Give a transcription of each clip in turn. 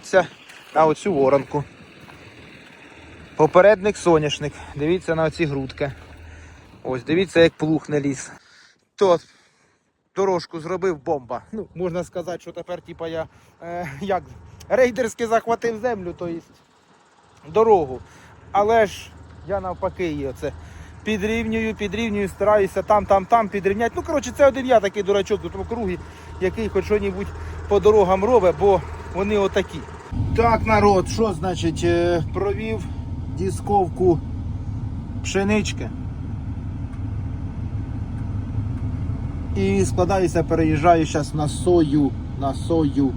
Дивіться на оцю воронку. Попередник соняшник. Дивіться на оці грудки. Ось, дивіться, як плуг не ліз. Тот дорожку зробив бомба. Ну, можна сказати, що тепер, типа, я е, як рейдерськи захватив землю, то є дорогу. Але ж я навпаки її оце підрівнюю, підрівнюю, стараюся там, там, там підрівняти. Ну, коротше, це один я такий дурачок тут в округі, який хоч що-небудь по дорогам робить, бо вони отакі. Так, народ, що значить, е, провів дисковку пшенички. І складаюся, переїжджаю зараз на сою. На сою.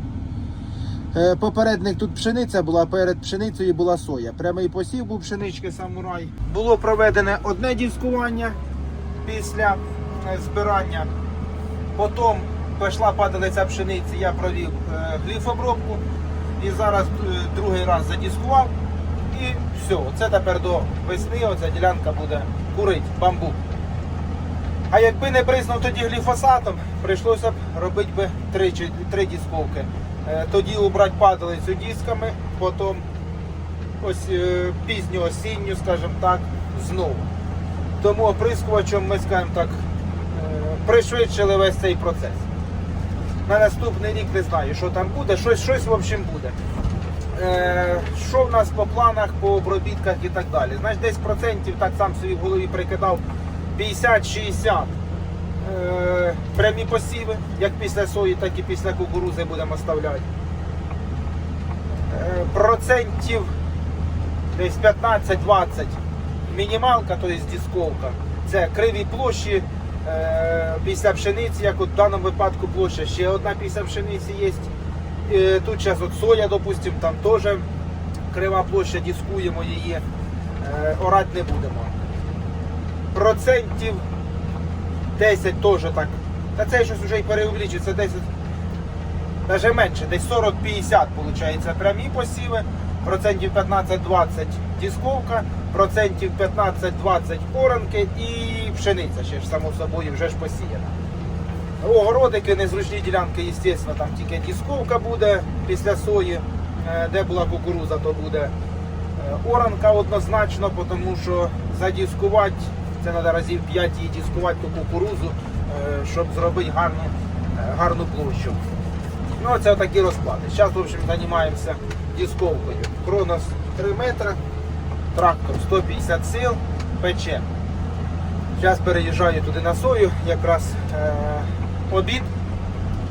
Е, Попередник тут пшениця була, перед пшеницею була соя. Прямий посів був пшенички самурай. Було проведене одне дискування після е, збирання. Потім пішла падалиця пшениці, я провів е, гліфобробку. І зараз другий раз задіскував. І все, це тепер до весни оця ділянка буде курить бамбук. А якби не признав тоді гліфосатом, прийшлося б робити би три, три дісковки. Е, Тоді убрати падалицю дисками, потім ось е, пізню осінню, скажімо так, знову. Тому оприскувачем ми, скажімо так, е, пришвидшили весь цей процес. На наступний рік не знаю, що там буде, щось, щось в общем буде. Що в нас по планах, по обробітках і так далі. Знаєш, десь процентів так сам собі в голові прикидав 50-60 е, прямі посіви, як після сої, так і після кукурузи будемо оставляти. Е, процентів десь 15-20 мінімалка, тобто дисковка. Це криві площі е, після пшениці, як от в даному випадку площа. Ще одна після пшениці є. Е, тут зараз от соя, допустимо, там теж крива площа, дискуємо її, е, орати не будемо. Процентів 10 теж так. Та це щось вже і переувеличується, 10, навіть менше, десь 40-50 виходить прямі посіви, процентів 15-20 дисковка, процентів 15-20 оранки і пшениця ще ж само собою вже ж посіяна. Огородики, незручні ділянки, звісно, там тільки дисковка буде після сої, Е, де була кукуруза, то буде е, оранка однозначно, тому що задіскувати, це треба разів 5 її дискувати ту кукурузу, е, щоб зробити гарну, е, гарну площу. Ну, це такі розклади. Зараз, в общем, займаємося дисковкою. Кронос 3 метри, трактор 150 сил, пече. Зараз переїжджаю туди на сою, якраз е, обід,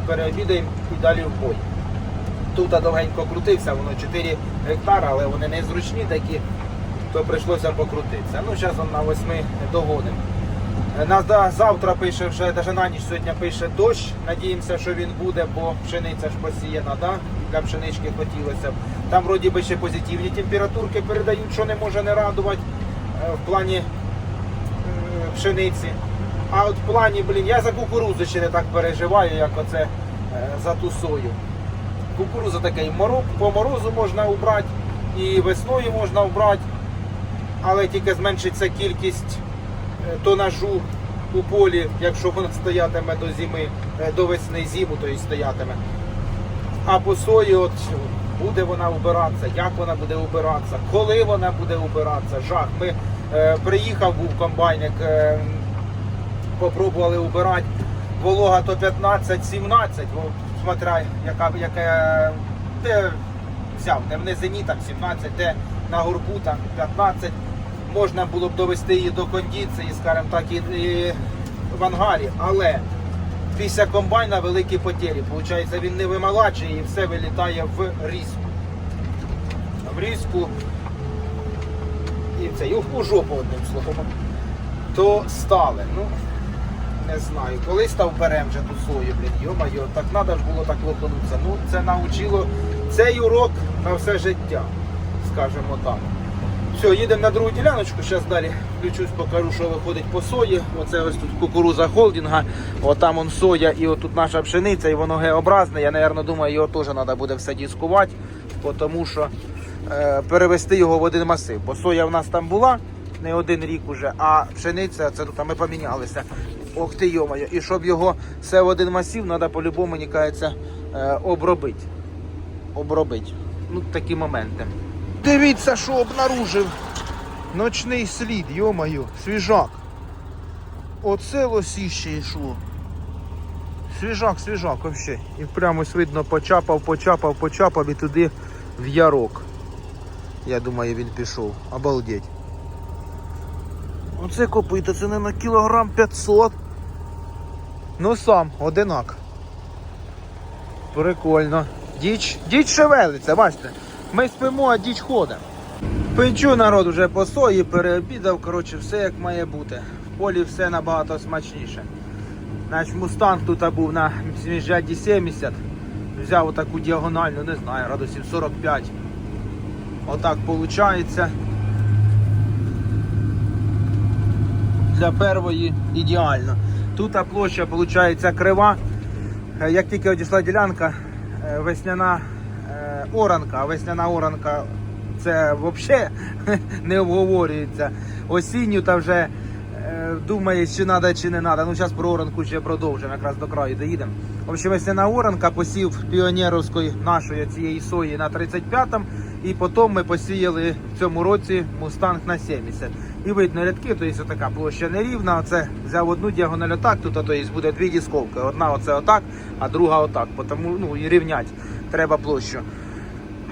переобідаємо і далі в бой. Тут довгенько крутився, воно 4 гектари, але вони не зручні такі, то прийшлося покрутитися. Ну, зараз на 8 догодимо. На завтра пише вже, навіть на ніч сьогодні пише дощ. Надіємося, що він буде, бо пшениця ж посіяна, да? для пшенички хотілося б. Там вроді би ще позитивні температурки передають, що не може не радувати е, в плані е, пшениці. А от в плані, блін, я за кукурудзу ще не так переживаю, як оце е, за ту сою. Кукуруза такий по морозу можна убрати, і весною можна убрати, але тільки зменшиться кількість е, тонажу у полі, якщо вона стоятиме до зими, е, до весни зиму, то і стоятиме. А по сої, от буде вона убиратися, як вона буде убиратися, коли вона буде убиратися, жах. Ми е, приїхав, був комбайник, е, попробували убирати. Волога то 15-17, бо смотря яка, яке де взяв, де в низині там 17, де на горбу там 15. Можна було б довести її до кондиції, скажімо так, і, і в ангарі, але після комбайна великі потері. Получається, він не вималачує і все вилітає в різку. В різку і в у жопу одним словом. То стали. Ну, не знаю. Коли став берем вже ту сою, блін, йо-майо, так треба ж було так лопанутися. Ну, це навчило цей урок на все життя, скажімо так. Все, їдемо на другу діляночку, зараз далі включусь, покажу, що виходить по сої. Оце ось тут кукуруза холдинга, отам он соя і отут наша пшениця, і воно геобразне. Я, мабуть, думаю, його теж треба буде все дискувати, тому що е, перевести його в один масив. Бо соя в нас там була не один рік уже, а пшениця, це тут ми помінялися. Ох ти йомаю. І щоб його все в один масив, треба по-любому, мені кажеться, е, обробити. Обробити. ну, такі моменти. Дивіться, що обнаружив. Ночний слід, йо-моє, свіжак. Оце лосіще йшло. Свіжак, свіжак вообще. І прямо видно почапав, почапав, почапав і туди в ярок. Я думаю, він пішов. Обалдеть. Оце копито, це не на кілограм 500. Ну сам, одинак. Прикольно. Діч, діч шевелиться, бачите. Ми спимо, а діч ходить. Печу народ уже по сої, переобідав, коротше, все як має бути. В полі все набагато смачніше. Значить, мустанг тут був на міжряді 70. Взяв отаку діагональну, не знаю, градусів 45. Отак виходить. Для первої ідеально. Тут площа виходить крива. Як тільки одійшла ділянка, е, весняна оранка, весняна оранка це взагалі не обговорюється. Осінню та вже е, думає, чи треба, чи не треба. Ну, зараз про оранку ще продовжимо, якраз до краю доїдемо. В общем, весняна оранка посів піонерівської нашої цієї сої на 35-му, і потім ми посіяли в цьому році мустанг на 70. І видно рядки, тобто така площа нерівна. Оце взяв одну діагональ отак, тут тобто, буде дві дісковки. Одна оце отак, а друга отак. Тому ну, і рівнять треба площу.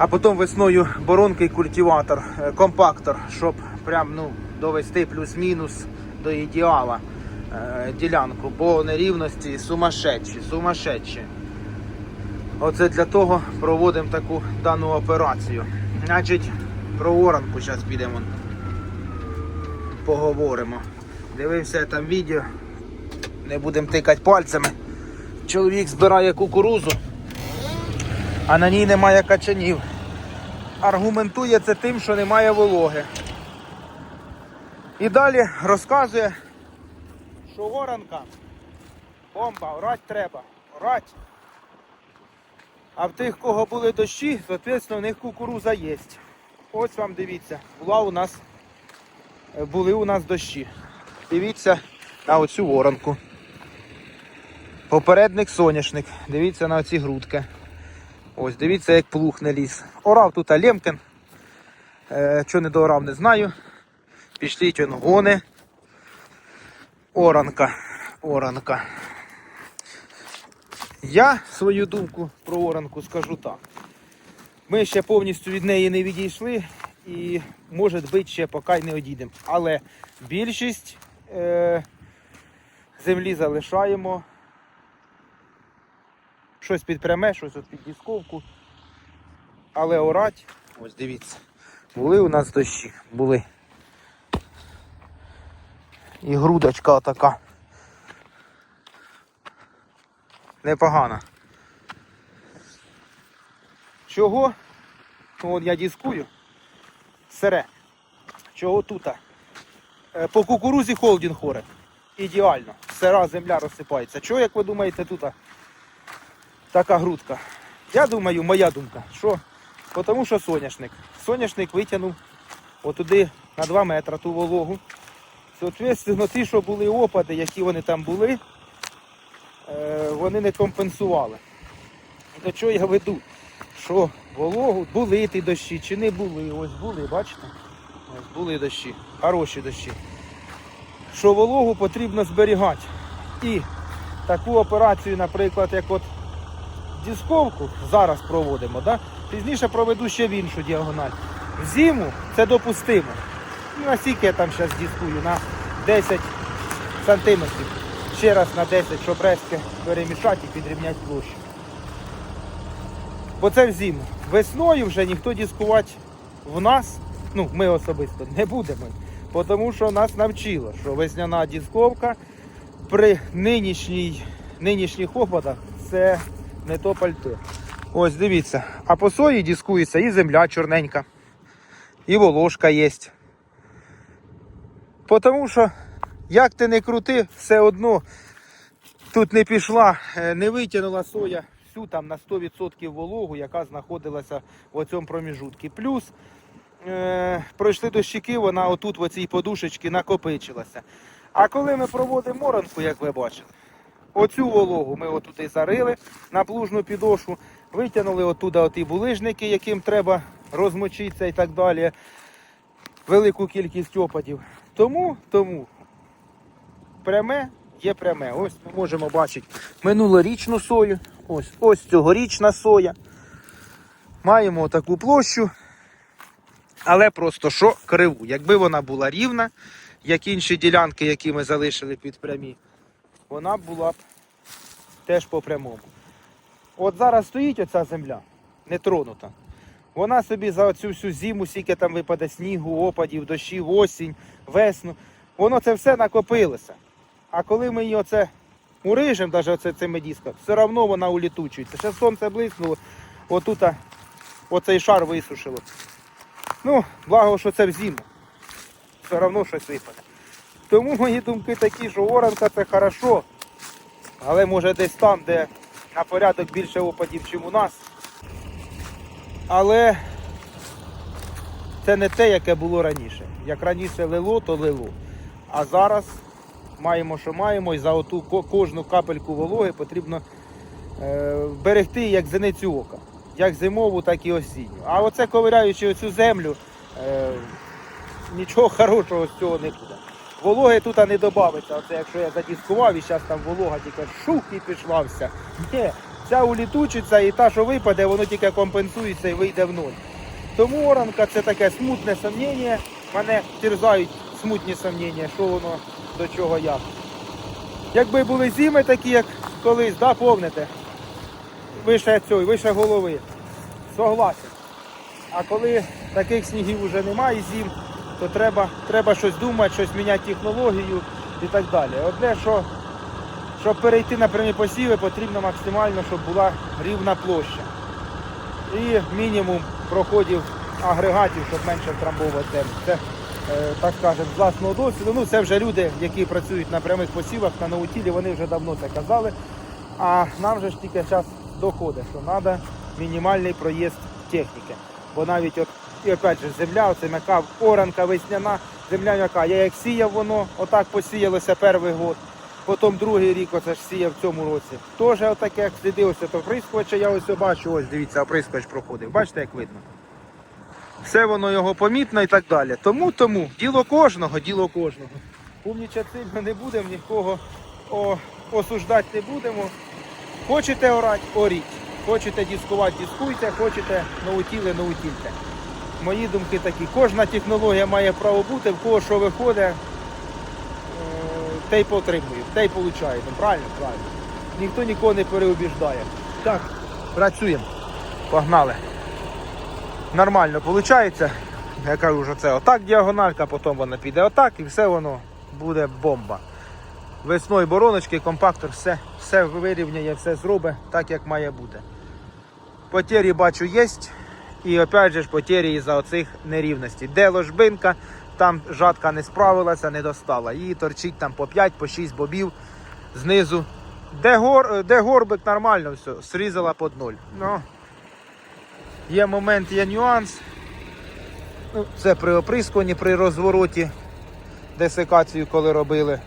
А потім весною боронки і культиватор, е, компактор, щоб прям ну, довести плюс-мінус до ідеала е, ділянку, бо нерівності сумасшедші, сумасшедші. Оце для того проводимо таку дану операцію. Значить, про оранку зараз підемо. Поговоримо. Дивився там відео. Не будемо тикати пальцями. Чоловік збирає кукурузу, а на ній немає качанів. Аргументує це тим, що немає вологи. І далі розказує, що воронка, бомба, орать треба, орать. А в тих, кого були дощі, соответственно, в них кукуруза є. Ось вам дивіться, була у нас, були у нас дощі. Дивіться на оцю воронку. Попередник соняшник. Дивіться на оці грудки. Ось, дивіться, як плуг не ліз. Орав тут Лемкин. Е, що не доорав, не знаю. Он гони. Оранка. Оранка. Я свою думку про оранку скажу так. Ми ще повністю від неї не відійшли і, може бути, ще поки не одійдемо. Але більшість е, землі залишаємо. Щось під пряме, щось от під дісковку. Але орать, ось дивіться, були у нас дощі, були. І грудочка така. Непогана. Чого? Ну, От я дискую. Сере. Чого тут? Е, По кукурузі холдінг хоре. Ідеально. Сира земля розсипається. Чого, як ви думаєте, тут така грудка? Я думаю, моя думка, що тому що соняшник. Соняшник витягнув отуди на 2 метри ту вологу. Соответственно, ті, що були опади, які вони там були, е, вони не компенсували. До чого я веду? Що вологу, були ті дощі чи не були. Ось були, бачите? Ось були дощі, хороші дощі. Що вологу потрібно зберігати. І таку операцію, наприклад, як от дисковку зараз проводимо, да? пізніше проведу ще в іншу діагональ. В зиму це допустимо. Ну, наскільки я там зараз дискую? На 10 сантиметрів. Ще раз на 10, щоб резки перемішати і підрівняти площу. Бо це в зиму. Весною вже ніхто дискувати в нас, ну ми особисто не будемо. Тому що нас навчило, що весняна дисковка при нинішній, нинішніх опадах це не то пальто. Ось дивіться. А по сої дискується і земля чорненька, і волошка є. Тому що, як ти не крути, все одно тут не пішла, е, не витягнула соя всю там на 100% вологу, яка знаходилася в цьому проміжутку. Плюс е, пройшли дощики, вона отут в цій подушечці накопичилася. А коли ми проводимо моранку, як ви бачите, оцю вологу ми отут і зарили на плужну підошву, Витягнули оттуда оті булижники, яким треба розмочитися і так далі. Велику кількість опадів. Тому, тому пряме є пряме. Ось ми можемо бачити минулорічну сою. Ось, ось цьогорічна соя. Маємо таку площу. Але просто що криву. Якби вона була рівна, як інші ділянки, які ми залишили під прямі, вона була б теж по прямому. От зараз стоїть оця земля, не тронута. Вона собі за цю всю зиму, скільки там випаде снігу, опадів, дощів, осінь, весну, воно це все накопилося. А коли ми її оце урижемо, навіть оце цими дисками, все одно вона улітучується. Ще сонце блиснуло, отут оцей шар висушило. Ну, благо, що це в зиму. Все одно щось випаде. Тому мої думки такі, що оранка це хорошо, але може десь там, де на порядок більше опадів, ніж у нас. Але це не те, яке було раніше. Як раніше лило, то лило. А зараз маємо, що маємо, і за оту кожну капельку вологи потрібно е, берегти як зеницю ока. Як зимову, так і осінню. А оце ковиряючи оцю землю, е, нічого хорошого з цього не буде. Вологи тут не додається. Оце якщо я задіскував і зараз там волога тільки шух і пішла вся. Ні, ця улітучиться і та, що випаде, воно тільки компенсується і вийде в ноль. Тому оранка це таке смутне сумніння. Мене терзають смутні сумніння, що воно до чого як. Якби були зими такі, як колись, да, помните? Вище цього, вище голови. Согласен. А коли таких снігів вже немає зим, то треба, треба щось думати, щось міняти технологію і так далі. Одне, що щоб перейти на прямі посіви, потрібно максимально, щоб була рівна площа. І мінімум проходів агрегатів, щоб менше втрамбовувати землю. Це, е, так скажемо, з власного досвіду. Ну, це вже люди, які працюють на прямих посівах, на наутілі, вони вже давно це казали. А нам вже ж тільки час доходить, що треба мінімальний проїзд техніки. Бо навіть от, і опять же, земля, оце м'яка оранка весняна, земля м'яка. Я як сіяв воно, отак посіялося перший год. Потім другий рік оце ж сіяв в цьому році. Теж отаке, як сліди, ось то оприскувача, я ось бачу, ось дивіться, оприскувач проходив. Бачите, як видно? Все воно його помітно і так далі. Тому, тому, діло кожного, діло кожного. Умнічати сильно не будемо, нікого о, осуждати не будемо. Хочете орати, оріть. Хочете дискувати, дискуйте, хочете наутіли, наутільте. Мої думки такі. Кожна технологія має право бути, в кого що виходить, е, те й потримує, те й получає. Ну, правильно, правильно. Ніхто нікого не переубіждає. Так, працюємо. Погнали. Нормально виходить. Я кажу, що це отак діагональка, потім вона піде отак і все воно буде бомба. Весною бороночки, компактор, все, все вирівняє, все зробить так, як має бути. Потері бачу є. І опять же ж потері із-за оцих нерівностей. Де ложбинка, там жатка не справилася, не достала. Її торчить там по 5, по 6 бобів знизу. Де, гор, де горбик нормально все, срізала під ноль. Ну, є момент, є нюанс. Ну, це при оприскуванні, при розвороті, десикацію, коли робили.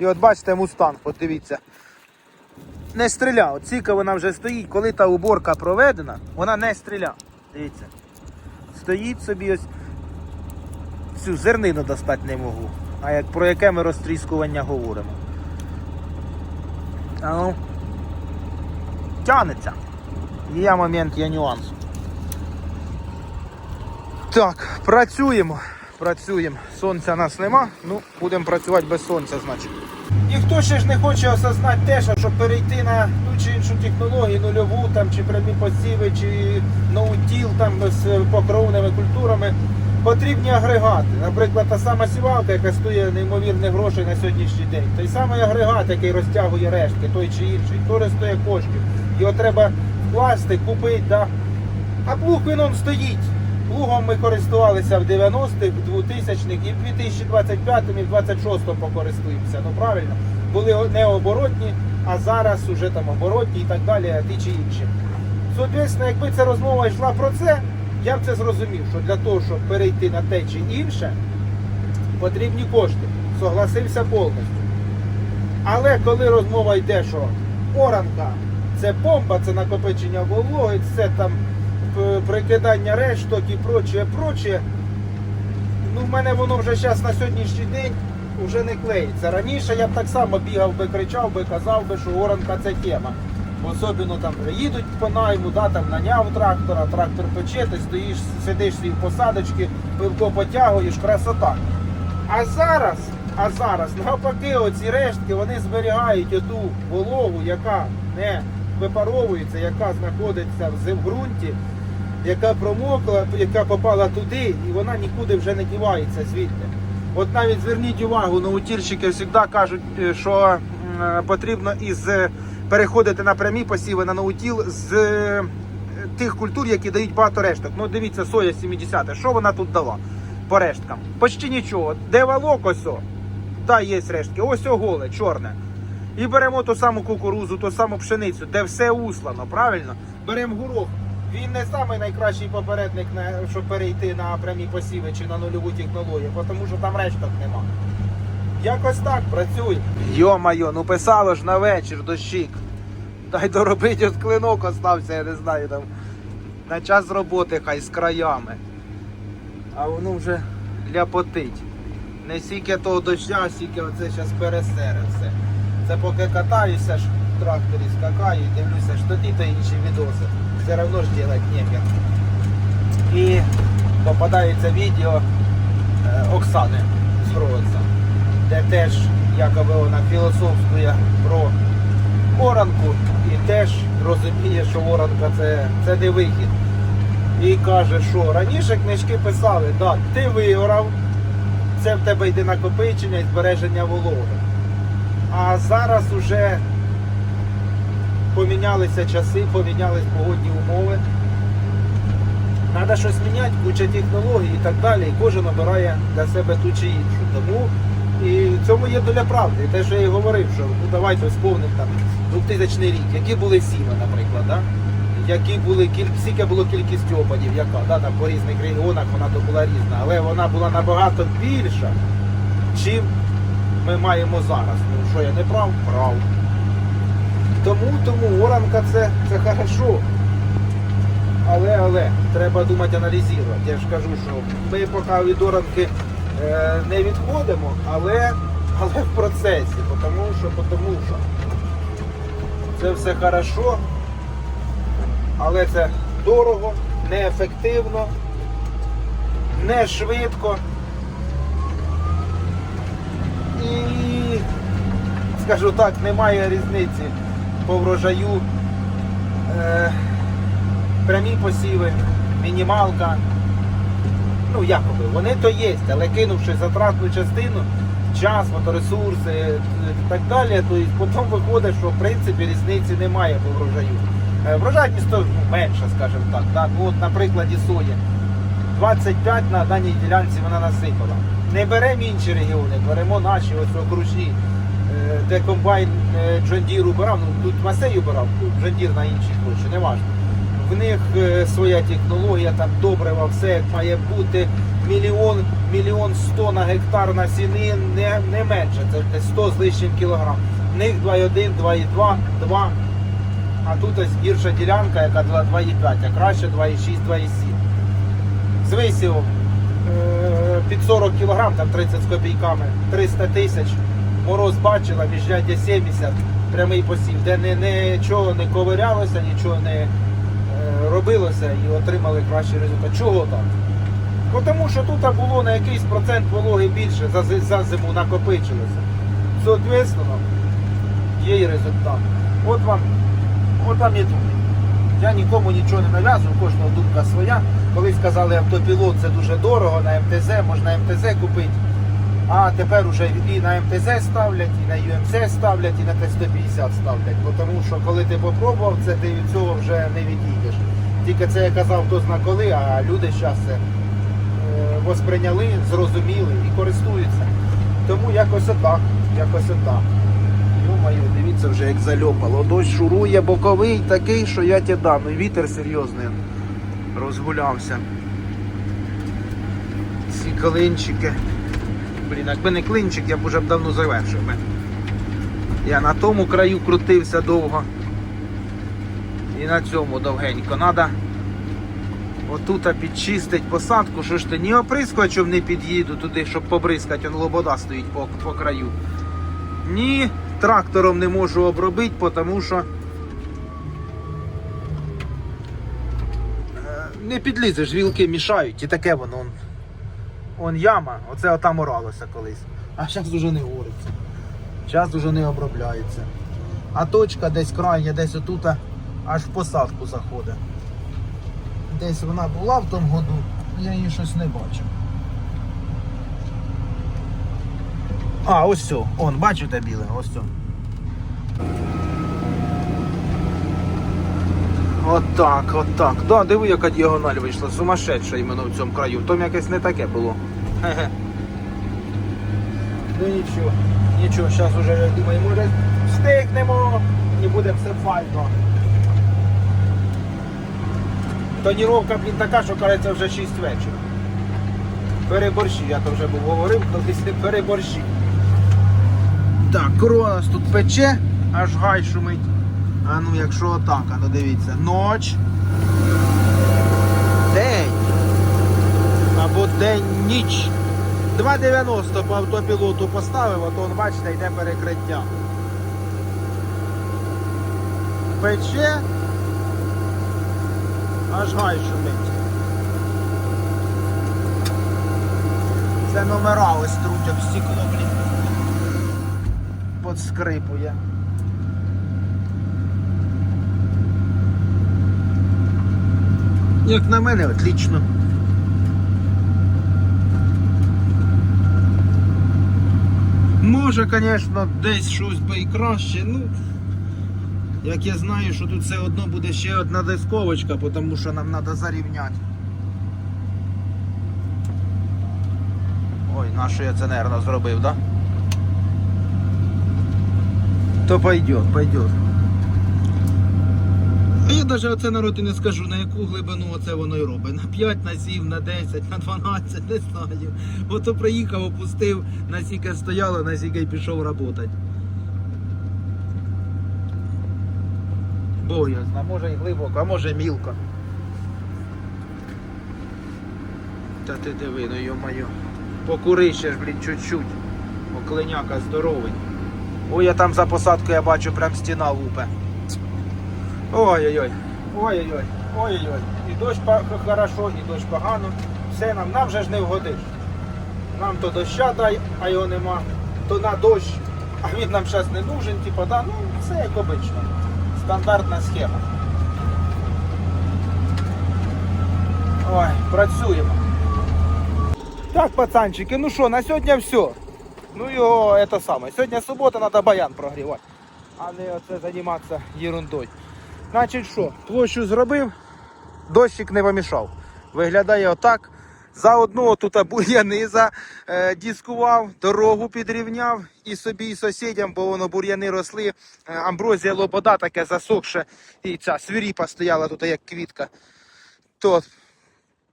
І от бачите, мустанг, от дивіться. Не стріляв. От Ціка вона вже стоїть, коли та уборка проведена, вона не стріляв. Дивіться. Стоїть собі ось. Цю зернину достати не можу. А як про яке ми розтріскування говоримо? А ну. Тянеться. Є момент, є нюанс. Так, працюємо. Працюємо. Сонця нас нема, ну будемо працювати без сонця, значить. Ніхто ще ж не хоче осознати те, що щоб перейти на ту чи іншу технологію, нульову там, чи прямі посіви, чи ноутіл там з покровними культурами, потрібні агрегати. Наприклад, та сама сівалка, яка стоїть неймовірних грошей на сьогоднішній день. Той самий агрегат, який розтягує рештки, той чи інший, теж стоїть коштів. Його треба вкласти, купити. Да? А плуг він он стоїть. Плугом ми користувалися в 90-х, в 2000-х і в 2025-му, і в 26-му покористуємося. Ну правильно, були не оборотні, а зараз вже там оборотні і так далі, а ті чи інші. Соответственно, якби ця розмова йшла про це, я б це зрозумів, що для того, щоб перейти на те чи інше, потрібні кошти. Согласився повністю. Але коли розмова йде, що оранка це помпа, це накопичення вологи, це там прикидання решток і прочее, прочее. Ну, в мене воно вже зараз на сьогоднішній день вже не клеїться. Раніше я б так само бігав би, кричав би, казав би, що оранка це тема. Особливо там вже їдуть по найму, да, там наняв трактора, трактор пече, ти стоїш, сидиш свій в посадочці, пивко потягуєш, красота. А зараз, а зараз, навпаки, оці рештки вони зберігають оту вологу, яка не випаровується, яка знаходиться в ґрунті, яка промокла, яка попала туди, і вона нікуди вже не дівається звідти. От навіть зверніть увагу, наутільщики завжди кажуть, е, що потрібно із е, переходити на прямі посіви на наутіл з е, тих культур, які дають багато решток. Ну дивіться, соя 70, що вона тут дала по решткам? Почти нічого. Де волок ось, та є рештки, ось о голе, чорне. І беремо ту саму кукурузу, ту саму пшеницю, де все услано, правильно? Беремо горох. Він не самий найкращий попередник, щоб перейти на прямі посіви чи на нульову технологію, тому що там решток нема. Якось так працює. Йо-майо, ну писало ж на вечір дощик. Дай доробить, от клинок остався, я не знаю там. На час роботи хай з краями. А воно вже ляпотить. Не стільки того доща, а стільки оце зараз пересере все. Це поки катаюся ж в тракторі, скакаю і дивлюся, що ті то інші відоси. Все одно ж делать нехер. І попадається відео е, Оксани Гродза, де теж якоби вона філософствує про оранку і теж розуміє, що оранка це, це не вихід. І каже, що раніше книжки писали, да, ти виорав, це в тебе йде накопичення і збереження вологи. А зараз уже помінялися часи, помінялись погодні умови. Треба щось міняти, куча технологій і так далі. І кожен обирає для себе ту чи іншу. Тому і в цьому є доля правди. І те, що я і говорив, що ну давайте вспомнимо там 2000 рік, які були сіми, наприклад, да? які були кіль... скільки було кількість опадів, яка да, там по різних регіонах вона то була різна, але вона була набагато більша, чим ми маємо зараз. Ну що я не прав? Прав. Тому, тому оранка це, це хорошо. Але, але, треба думати, аналізувати. Я ж кажу, що ми поки від оранки е, не відходимо, але, але в процесі, тому що, тому що це все хорошо, але це дорого, неефективно, не швидко. І, скажу так, немає різниці по врожаю. Е, прямі посіви, мінімалка. Ну, якоби, вони то є, але кинувши затратну частину, час, моторесурси е, і так далі, то потім виходить, що в принципі різниці немає по врожаю. Е, Врожайність ну, менша, скажімо так. так. Ну, от, на прикладі сої. 25 на даній ділянці вона насипала. Не беремо інші регіони, беремо наші ось окружні, е, де комбайн е, Deere убирав, ну тут Масей убирав, Deere на іншій площі, не важливо. В них е, своя технологія, там добрива, все має бути. Мільйон, мільйон сто на гектар на сіни не, не менше, це десь 100 з лишнім кілограм. В них 2,1, 2,2, 2. А тут ось гірша ділянка, яка 2,5, а краще 2,6, 2,7. З висівом е, під 40 кг, там 30 з копійками, 300 тисяч. Мороз бачила, міжряддя 70, прямий посів, де нічого не ковирялося, нічого не е, робилося і отримали кращий результат. Чого так? Бо Тому що тут було на якийсь процент вологи більше, за, зиму накопичилося. Соответственно, є і результат. От вам, от вам і тут. Я нікому нічого не нав'язую, кожного думка своя. Колись сказали, автопілот це дуже дорого, на МТЗ, можна МТЗ купити. А тепер уже і на МТЗ ставлять, і на UMC ставлять, і на Т-150 ставлять. Тому що коли ти попробував це, ти від цього вже не відійдеш. Тільки це я казав хто зна коли, а люди зараз це е, восприйняли, зрозуміли і користуються. Тому якось отак, якось отак. Йо-моє, дивіться вже як зальопало. Дощ шурує боковий такий, що я тебе дам. І вітер серйозний розгулявся. Ці клинчики. Блін, якби не клинчик, я б уже давно завершив. Я на тому краю крутився довго. І на цьому довгенько. Надо отут підчистить посадку, що ж ти ні оприскувачем не під'їду туди, щоб побризкати, он лобода стоїть по, по краю. Ні, трактором не можу обробити, тому що е, не підлізеш, вілки мішають і таке воно. Он, яма, оце отам оралося колись. А зараз вже не гориться. Зараз вже не обробляється. А точка десь крайня, десь отут аж в посадку заходить. Десь вона була в тому году, я її щось не бачив. А, ось все. Он, бачите біле, ось все. Отак, отак. Да, диви, яка діагональ вийшла. Сумасшедша іменно в цьому краю. Там якесь не таке було. Ну нічого, нічого, зараз вже я думаю, може встигнемо і буде все файно. Тоніровка, блін, така, що кажеться вже 6 вечора. Переборщі, я то вже був говорив, колись не переборщі. Так, корона тут пече, аж гай шумить. А ну якщо отак, а ну дивіться, ноч. День. Або день ніч. 2,90 по автопілоту поставив, а то он, бачите, йде перекриття. Пече, аж гай шумить. Це номера ось труть об стекло, блін. Подскрипує. Як на мене, отлично. Може, звісно, десь щось би і краще, ну. Як я знаю, що тут все одно буде ще одна дисковочка, тому що нам треба зарівняти. Ой, на що я це, наверное, зробив, да? То пойдет, пойдет. Навіть оце народ і не скажу, на яку глибину оце воно й робить. На 5, на 7, на 10, на 12, не знаю. Ото приїхав, опустив, на сіке стояло, на сіке й пішов працювати. Бог я знаю, може і глибоко, а може мілко. Та ти диви, ну йо-моє. Покури ще ж, блін, чуть-чуть. Оклиняка здоровий. Ой, я там за посадкою я бачу прям стіна лупе. Ой-ой-ой. Ой-ой-ой. Ой-ой-ой. І дощ хорошо, і дощ погано. Все нам, нам же ж не вгодиш. Нам то доща дай, а його нема. То на дощ, а він нам зараз не нужен, типу, да, ну все як обично. Стандартна схема. Ой, працюємо. Так, пацанчики, ну що, на сьогодні все. Ну його это саме. Сьогодні субота, треба баян прогрівати, а не оце займатися ерундою. Значить що, площу зробив, дощик не помішав. Виглядає отак. Заодно тут бур'яни задіскував, дорогу підрівняв і собі, і сусідям, бо воно бур'яни росли. Е, Амброзія лобода таке засохше, і ця свиріпа стояла тут як квітка. То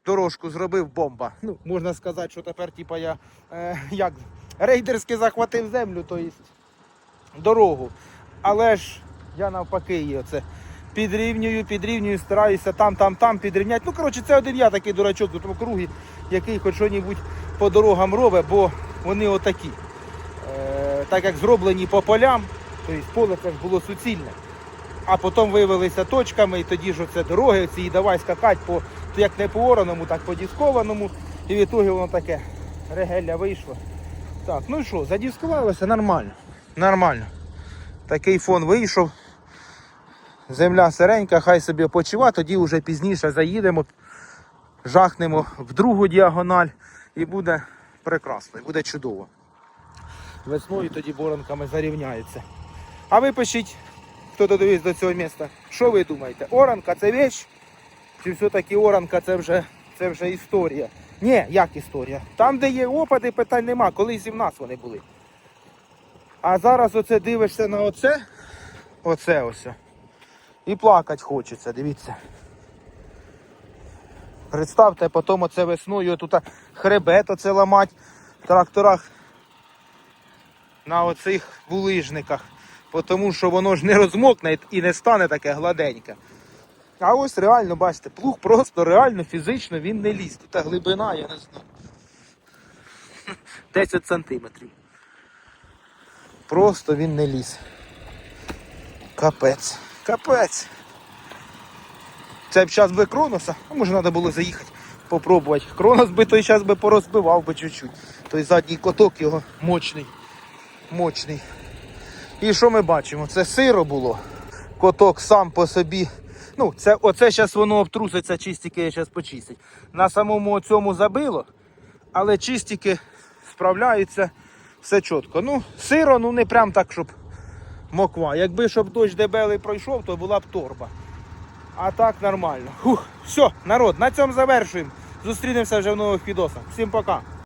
дорожку зробив бомба. Ну, можна сказати, що тепер, типа, я е, як рейдерськи захватив землю, то есть дорогу. Але ж я навпаки її оце підрівнюю, підрівнюю, стараюся там, там, там підрівняти. Ну, коротше, це один я такий дурачок тут округі, який хоч що-небудь по дорогам робить, бо вони отакі. Е, так як зроблені по полям, тобто поле це ж було суцільне. А потім виявилися точками, і тоді ж оце дороги, ці і давай скакати по як не по ораному, так по дискованому. І в ітогі воно таке регелля вийшло. Так, ну і що, задіскувалося нормально. Нормально. Такий фон вийшов. Земля сиренька, хай собі почива, тоді вже пізніше заїдемо, жахнемо в другу діагональ і буде прекрасно, і буде чудово. Весною тоді боронками зарівняється. А ви пишіть, хто додивився до цього міста, що ви думаєте? Оранка це вещь? Чи все-таки оранка це вже, це вже історія? Ні, як історія? Там, де є опади, питань нема, колись і в нас вони були. А зараз оце дивишся на оце, оце ось. І плакати хочеться, дивіться. Представте, потім оце весною тут хребет оце ламать в тракторах на оцих булижниках. Тому що воно ж не розмокне і не стане таке гладеньке. А ось реально, бачите, плуг просто реально фізично він не ліз. Тут глибина, я не знаю. 10 сантиметрів. Просто він не ліз. Капець. Капець. Це б зараз би Кроноса, а може треба було заїхати, попробувати. Кронос би той час би порозбивав би чуть-чуть. Той задній коток його мощний. Мощний. І що ми бачимо? Це сиро було. Коток сам по собі. Ну, це, оце зараз воно обтруситься, чистики я зараз почистить. На самому цьому забило, але чистики справляються все чітко. Ну, сиро, ну не прям так, щоб моква. Якби щоб дощ дебелий пройшов, то була б торба. А так нормально. Фух, все, народ, на цьому завершуємо. Зустрінемося вже в нових відосах. Всім пока.